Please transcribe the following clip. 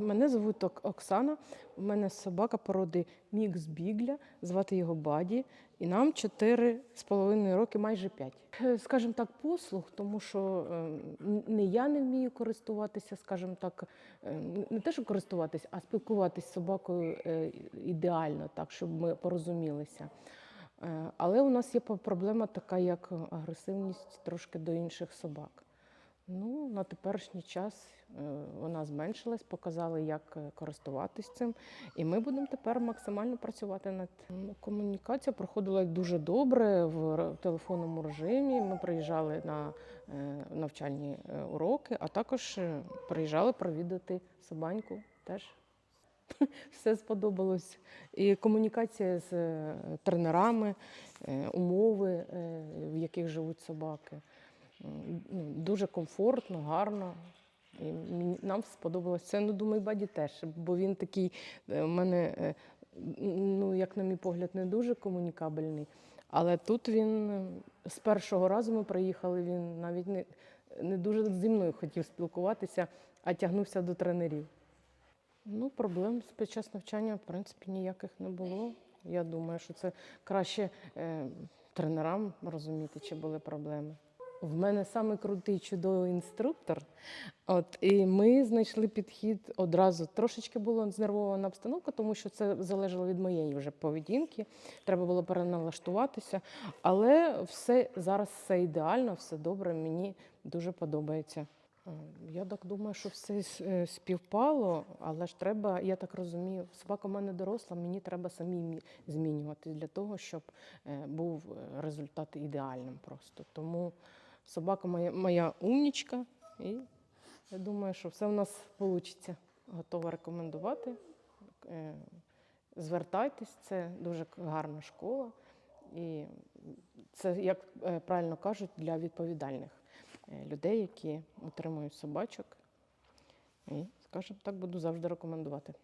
Мене звуть Ок- Оксана. У мене собака породи Мікс Бігля, звати його Баді, і нам 4 з половиною роки, майже 5. Скажімо так, послуг, тому що е, не я не вмію користуватися, скажімо так, е, не те, що користуватися, а спілкуватися з собакою е, ідеально, так, щоб ми порозумілися. Е, Але у нас є проблема така, як агресивність трошки до інших собак. Ну, на теперішній час е, вона зменшилась, показали, як е, користуватись цим. І ми будемо тепер максимально працювати над тим. Комунікація проходила дуже добре в телефонному режимі. Ми приїжджали на е, навчальні уроки, а також приїжджали провідати собаньку теж. Все сподобалось. І комунікація з тренерами, умови, в яких живуть собаки. Ну, дуже комфортно, гарно. І нам сподобалось це. Ну, думаю, баді теж, бо він такий е, у мене, е, ну, як на мій погляд, не дуже комунікабельний. Але тут він е, з першого разу ми приїхали, він навіть не, не дуже зі мною хотів спілкуватися, а тягнувся до тренерів. Ну, проблем під час навчання, в принципі, ніяких не було. Я думаю, що це краще е, тренерам розуміти, чи були проблеми. В мене саме крутий чудовий інструктор. От, і ми знайшли підхід одразу. Трошечки була знервована обстановка, тому що це залежало від моєї вже поведінки. Треба було переналаштуватися. Але все зараз все ідеально, все добре. Мені дуже подобається. Е, Я так думаю, що все е, співпало, але ж треба, я так розумію, собака в мене доросла, мені треба самі змінюватись для того, щоб е, був результат ідеальним просто. Тому собака моя, моя умнічка, і я думаю, що все в нас вийде. Готова рекомендувати. Е, Звертайтесь, це дуже гарна школа. І це, як е, правильно кажуть, для відповідальних е, людей, які утримують собачок. І, скажімо так, буду завжди рекомендувати.